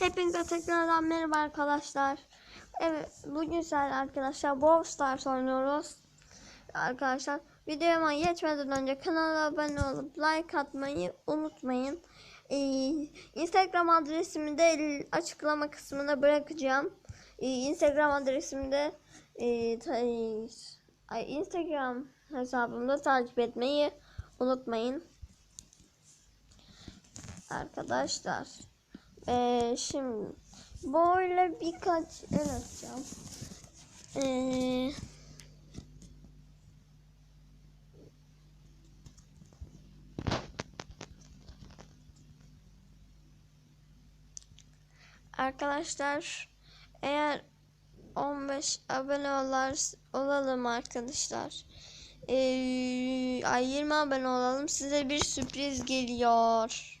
Hepinize tekrardan merhaba arkadaşlar. Evet bugün sizlerle arkadaşlar Brawl Stars oynuyoruz. Arkadaşlar videoma geçmeden önce kanala abone olup like atmayı unutmayın. Ee, Instagram adresimi de açıklama kısmına bırakacağım. Ee, Instagram adresimi de e, e, Instagram hesabımda takip etmeyi unutmayın. Arkadaşlar. Ee, şimdi böyle birkaç el atacağım. Ee, arkadaşlar eğer 15 abone olar, olalım arkadaşlar. Ee, ay 20 abone olalım. Size bir sürpriz geliyor.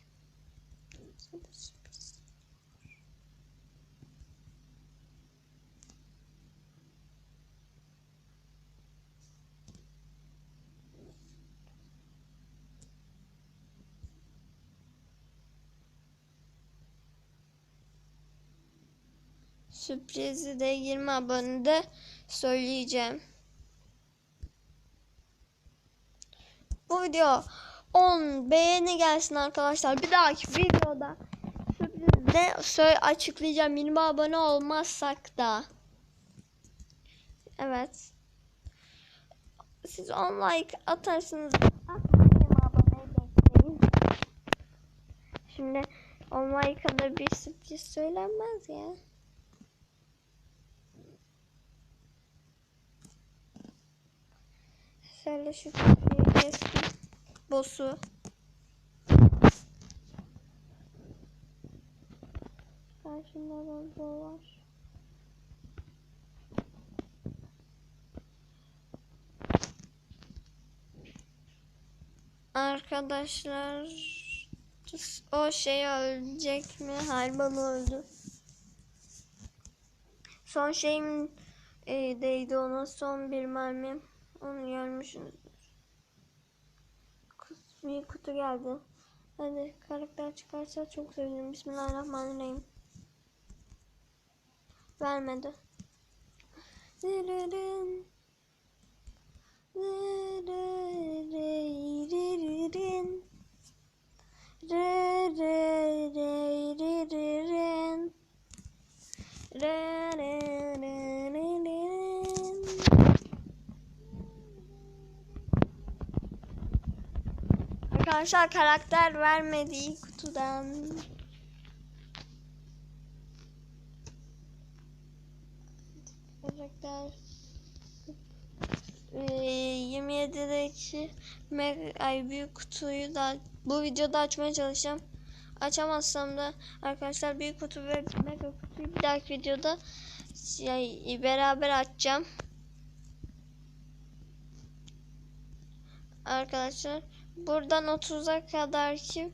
Sürprizi de 20 abonede söyleyeceğim. Bu video 10 beğeni gelsin arkadaşlar. Bir dahaki videoda sürprizde söyle açıklayacağım. 20 abone olmazsak da. Evet. Siz 10 like atarsınız. Atmayın 20 aboneyi bekleyin. Şimdi 10 like'a da bir sürpriz söylenmez ya. Şöyle şu kestim. Boss'u. Karşımda Rambo var. Arkadaşlar o şey ölecek mi? Baba öldü. Son şeyim e, değdi ona son bir mermim. Onu görmüşsünüzdür. Bir kutu geldi. Hadi karakter çıkarsa çok sevinirim. Bismillahirrahmanirrahim. Vermedi. Dırırın. Arkadaşlar karakter vermediği kutudan karakter Ee, 27'deki meg ay büyük kutuyu da bu videoda açmaya çalışacağım. Açamazsam da arkadaşlar büyük kutu ve mega kutuyu bir dahaki videoda şey, beraber açacağım. Arkadaşlar buradan 30'a kadar ki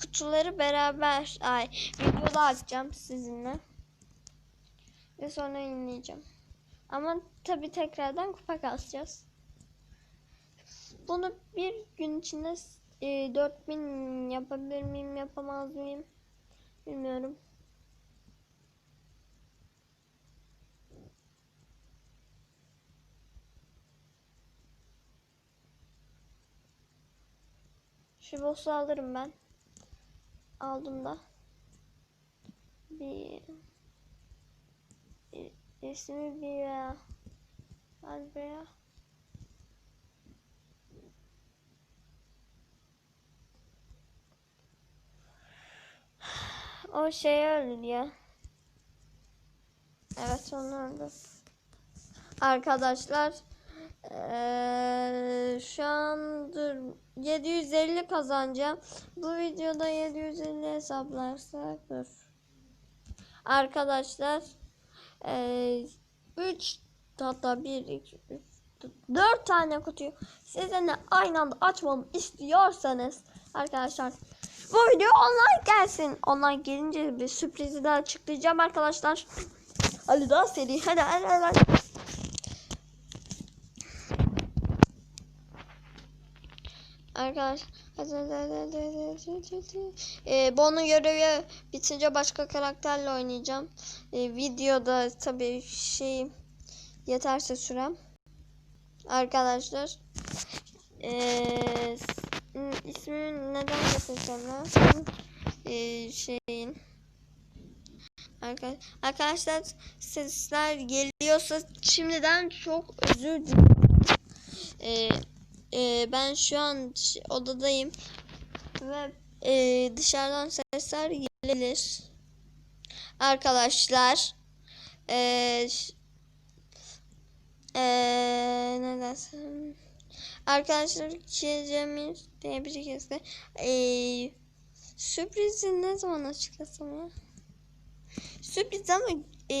kutuları beraber ay videoda açacağım sizinle. Ve sonra yayınlayacağım. Ama tabi tekrardan kupa kasacağız. Bunu bir gün içinde e, 4000 yapabilir miyim yapamaz mıyım bilmiyorum. Şu boss'u alırım ben. Aldım da. Bir ismi bir ya. Hadi be ya. O şey öldü ya. Evet onu öldü. Arkadaşlar eee, şu an dur 750 kazanacağım. Bu videoda 750 hesaplarsak dur. Arkadaşlar 3 hatta 1 2 3 4 tane kutuyu sizinle aynı anda açmamı istiyorsanız arkadaşlar bu video online gelsin. Online gelince bir sürprizi de açıklayacağım arkadaşlar. Hadi daha seri. Hadi hadi hadi. Arkadaşlar ee, bu onun görevi bitince başka karakterle oynayacağım. Ee, videoda tabii şey yeterse sürem. Arkadaşlar ee, ismini neden yapacağım ya? Ee, şeyin Arka- Arkadaşlar sesler geliyorsa şimdiden çok özür dilerim. Ee, e, ben şu an odadayım ve e, dışarıdan sesler gelir. Arkadaşlar e, e, ne dersin? Arkadaşlar Cemil diye biri kesti. E, sürprizi ne zaman açıklasam ya? Sürpriz ama e,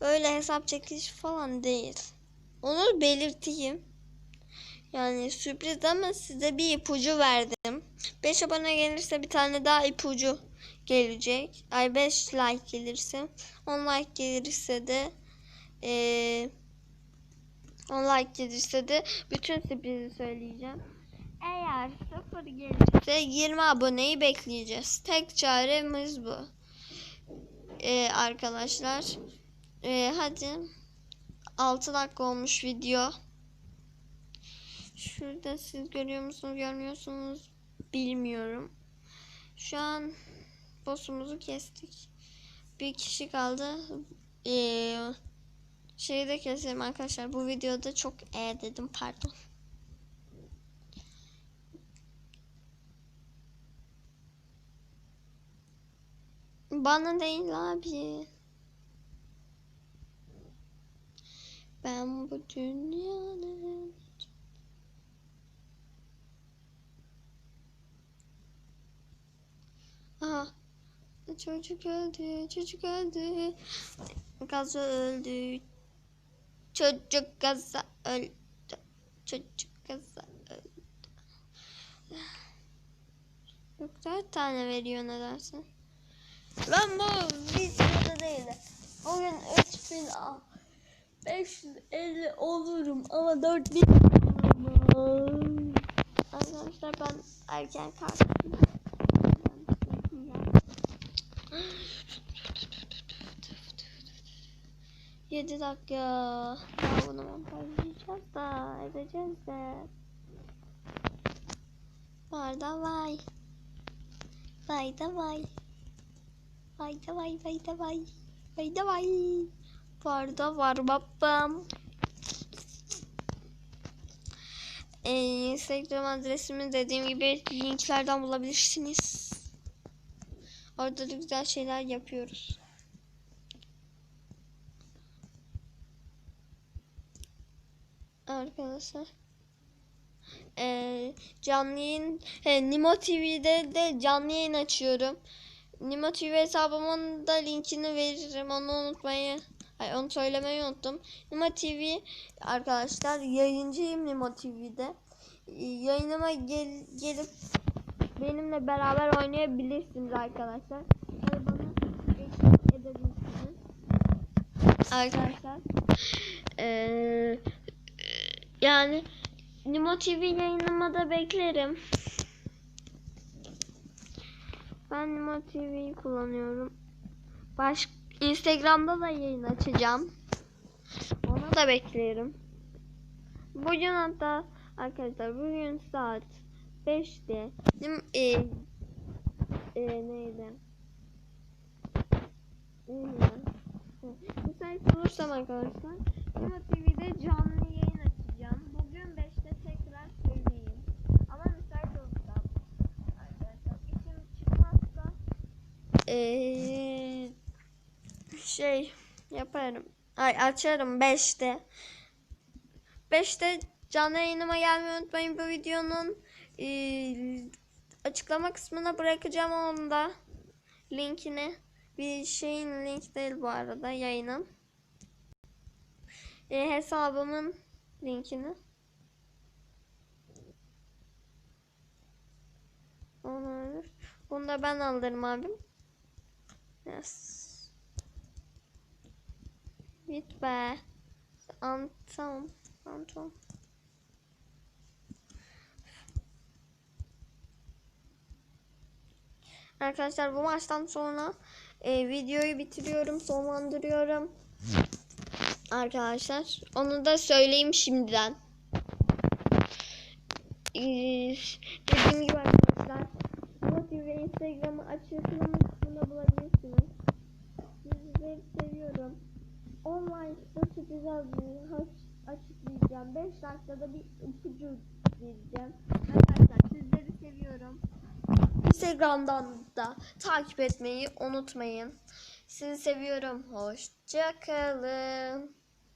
öyle hesap çekiş falan değil. Onu belirteyim. Yani sürpriz ama size bir ipucu verdim. 5 abone gelirse bir tane daha ipucu gelecek. Ay 5 like gelirse. 10 like gelirse de eee 10 like gelirse de bütün sürprizi söyleyeceğim. Eğer 0 gelirse 20 aboneyi bekleyeceğiz. Tek çaremiz bu. Ee, arkadaşlar. Ee, hadi. 6 dakika olmuş video. Şurada siz görüyor musunuz görmüyorsunuz bilmiyorum. Şu an boss'umuzu kestik. Bir kişi kaldı. Ee, şeyi de keselim arkadaşlar. Bu videoda çok e dedim pardon. Bana değil abi. Ben bu dünyanın Çocuk öldü, çocuk öldü. Gaza öldü. Çocuk gaza öldü. Çocuk gaza öldü. Yok dört tane veriyor ne dersin? Ben bu videoda değil de bugün 3000 al- 550 olurum ama 4000 olamam. Arkadaşlar ben erken kalktım. 7 dakika. Ya bunu montajlayacağız da edeceğiz de. Var da vay. Vay da vay. Vay da vay vay da vay. Vay da vay. Var da var babam. Ee, Instagram adresimi dediğim gibi linklerden bulabilirsiniz. Orada da güzel şeyler yapıyoruz. Arkadaşlar. Ee, canlı yayın he, Nimo TV'de de canlı yayın açıyorum. Nimo TV hesabımın da linkini veririm. Onu unutmayı Ay, onu söylemeyi unuttum. Nimo TV arkadaşlar yayıncıyım Nimo TV'de. Ee, Yayınıma gel, gelip benimle beraber oynayabilirsiniz arkadaşlar. Ve bana edebilirsiniz. Arkadaşlar. Ee, yani Nimo TV yayınıma da beklerim. Ben Nimo TV'yi kullanıyorum. Baş Instagram'da da yayın açacağım. Ona da beklerim. Bugün hatta arkadaşlar bugün saat 5'te Nim e, e, neydi? Neydi? Müsait olursam arkadaşlar Nimo TV'de canlı yayın açacağım. Bugün 5'te tekrar söyleyeyim. Ama müsait olursam arkadaşlar işim çıkmazsa eee şey yaparım. Ay açarım 5'te. 5'te canlı yayınıma gelmeyi unutmayın bu videonun eee, açıklama kısmına bırakacağım onu da linkini. Bir şeyin link değil bu arada yayının. E, hesabımın linkini. Onu. Bunu da ben alırım abim. Yes. Gitme. Anton. Anton. Arkadaşlar bu maçtan sonra e, videoyu bitiriyorum, sonlandırıyorum. Arkadaşlar onu da söyleyeyim şimdiden. Ee, dediğim gibi Instagram'ı açıklama kısmında bulabilirsiniz. Sizleri seviyorum. Online satacağız diye açıklayacağım. 5 dakikada bir ipucu vereceğim. Arkadaşlar sizleri seviyorum. Instagram'dan da takip etmeyi unutmayın. Sizi seviyorum. Hoşçakalın.